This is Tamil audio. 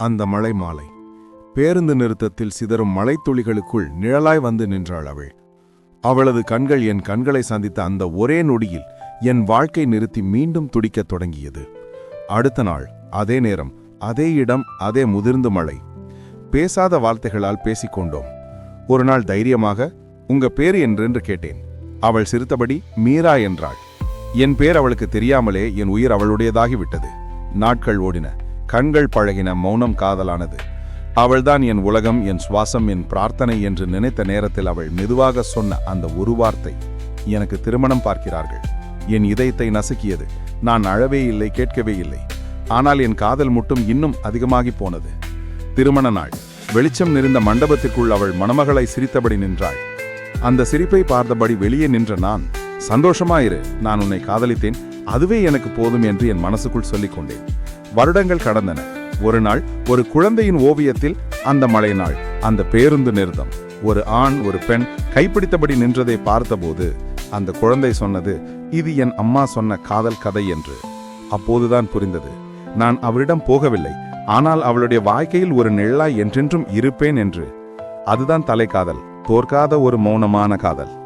அந்த மழை மாலை. பேருந்து நிறுத்தத்தில் சிதறும் மழைத்துளிகளுக்குள் நிழலாய் வந்து நின்றாள் அவள். அவளது கண்கள் என் கண்களை சந்தித்த அந்த ஒரே நொடியில் என் வாழ்க்கை நிறுத்தி மீண்டும் துடிக்கத் தொடங்கியது. அடுத்த நாள் அதே நேரம் அதே இடம் அதே முதிர்ந்த மழை பேசாத வார்த்தைகளால் பேசிக்கொண்டோம் ஒரு நாள் தைரியமாக உங்க பேர் என்றென்று கேட்டேன். அவள் சிரித்தபடி மீரா என்றாள். என் பேர் அவளுக்கு தெரியாமலே என் உயிர் அவளுடையதாகிவிட்டது நாட்கள் ஓடின. கண்கள் பழகின மௌனம் காதலானது. அவள்தான் என் உலகம் என் சுவாசம் என் பிரார்த்தனை என்று நினைத்த நேரத்தில் அவள் மெதுவாக சொன்ன அந்த ஒரு வார்த்தை எனக்கு திருமணம் பார்க்கிறார்கள். என் இதயத்தை நசுக்கியது. நான் அழவே இல்லை கேட்கவே இல்லை. ஆனால் என் காதல் மட்டும் இன்னும் அதிகமாகி போனது. திருமண நாள். வெளிச்சம் நிறைந்த மண்டபத்திற்குள் அவள் மணமகளை சிரித்தபடி நின்றாள். அந்த சிரிப்பை பார்த்தபடி வெளியே நின்ற நான் சந்தோஷமாயிரு. நான் உன்னை காதலித்தேன். அதுவே எனக்கு போதும் என்று என் மனசுக்குள் சொல்லிக் கொண்டேன் வருடங்கள் கடந்தன. ஒரு நாள் ஒரு குழந்தையின் ஓவியத்தில் அந்த மழை நாள் அந்த பேருந்து நிறுத்தம். ஒரு ஆண் ஒரு பெண் கைப்பிடித்தபடி நின்றதை பார்த்தபோது அந்த குழந்தை சொன்னது இது என் அம்மா சொன்ன காதல் கதை என்று. அப்போதுதான் புரிந்தது. நான் அவரிடம் போகவில்லை. ஆனால் அவளுடைய வாழ்க்கையில் ஒரு நிழலாய் என்றென்றும் இருப்பேன் என்று. அதுதான் தலைக்காதல். தோற்காத ஒரு மௌனமான காதல்.